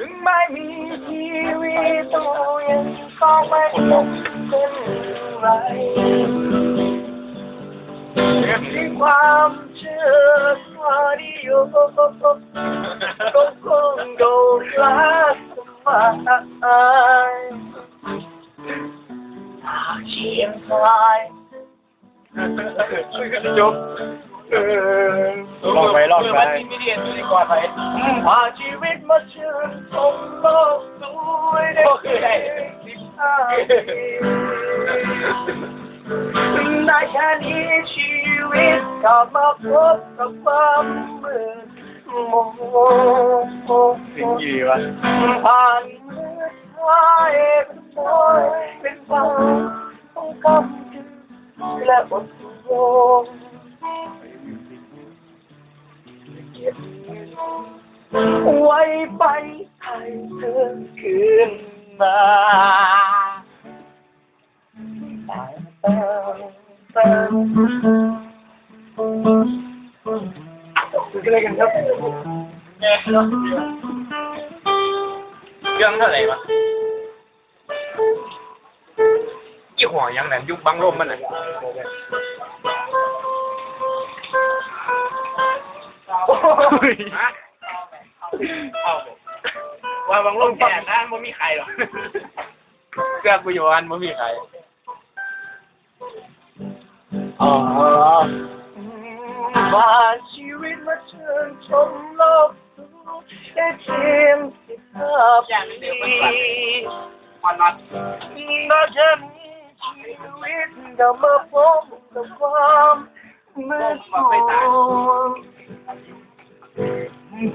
ถึงไม่มีชีวิตตัวยังก็ไม่ลงเป็นไรเก็บที่ความเชื่อว่าที่อยู่ก็คงโดนลักมาเชียงรายจบ And mm. mm, I can hear you in come up with the bum. Thank you. I'm tired boy, been ก็บไว้ไปให้เธอคืนมาเติมเติมดูกันเลยันครับเนี่ยเรื่องเท่าไหร่วะยี่ห้อยังไงยุบบังลมมันเลยว่าบางลกแก่นะมันมีใครหรอกเกื้อกูอยู่อันมันมีใครอ๋อมาชีวิตมาเชิญชมโลกสได้เพียงสิบห้าปีวัันนน้เราจะมีชีวิตเดิมมาพบกับว่า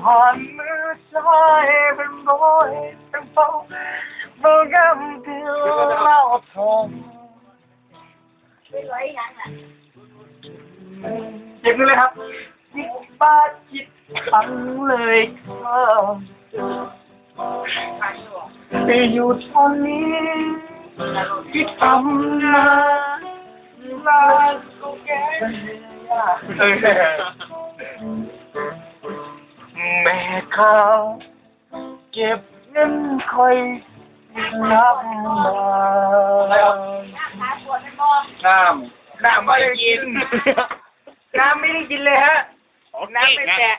hòn mưa gió bên gối trong phố vô găm tiêu lao thầm dừng lên hấp chiếc ba chiếc bắn lời thơ để dù cho ní cái tâm là là cô gái แม่เ้าเก็บเงินคอยนับมาน้ำน้ำไม่ได้กินน้ำไม่ได้กินเลยฮะน้ำไม่แตะ